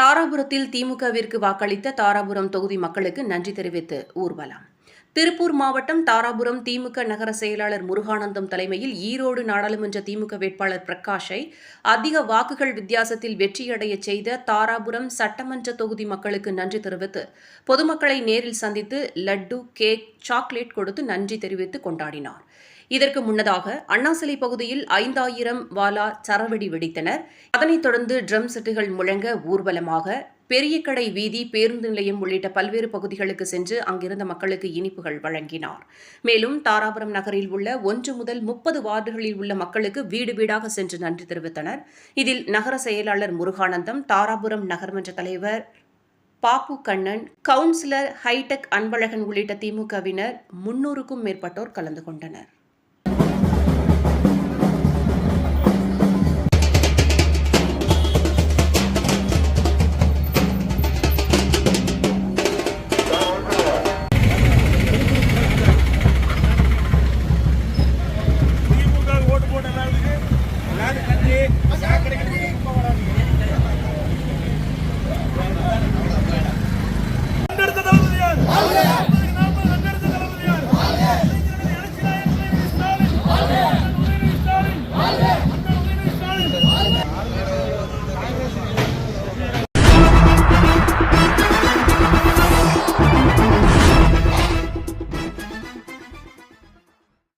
தாராபுரத்தில் திமுகவிற்கு வாக்களித்த தாராபுரம் தொகுதி மக்களுக்கு நன்றி தெரிவித்து ஊர்வலம். திருப்பூர் மாவட்டம் தாராபுரம் திமுக நகர செயலாளர் முருகானந்தம் தலைமையில் ஈரோடு நாடாளுமன்ற திமுக வேட்பாளர் பிரகாஷை அதிக வாக்குகள் வித்தியாசத்தில் வெற்றியடைய செய்த தாராபுரம் சட்டமன்ற தொகுதி மக்களுக்கு நன்றி தெரிவித்து பொதுமக்களை நேரில் சந்தித்து லட்டு கேக் சாக்லேட் கொடுத்து நன்றி தெரிவித்து கொண்டாடினார். இதற்கு முன்னதாக அண்ணாசிலை பகுதியில் ஐந்தாயிரம் வாலா சரவெடி வெடித்தனர். அதனைத் தொடர்ந்து ட்ரம் செட்டுகள் முழங்க ஊர்வலமாக பெரிய கடை வீதி பேருந்து நிலையம் உள்ளிட்ட பல்வேறு பகுதிகளுக்கு சென்று அங்கிருந்த மக்களுக்கு இனிப்புகள் வழங்கினார். மேலும் தாராபுரம் நகரில் உள்ள ஒன்று முதல் முப்பது வார்டுகளில் உள்ள மக்களுக்கு வீடு வீடாக சென்று நன்றி தெரிவித்தனர். இதில் நகர செயலாளர் முருகானந்தம் தாராபுரம் நகர்மன்ற தலைவர் பாப்பு கண்ணன் கவுன்சிலர் ஹைடெக் அன்பழகன் உள்ளிட்ட திமுகவினர் முன்னூறுக்கும் மேற்பட்டோர் கலந்து கொண்டனர்.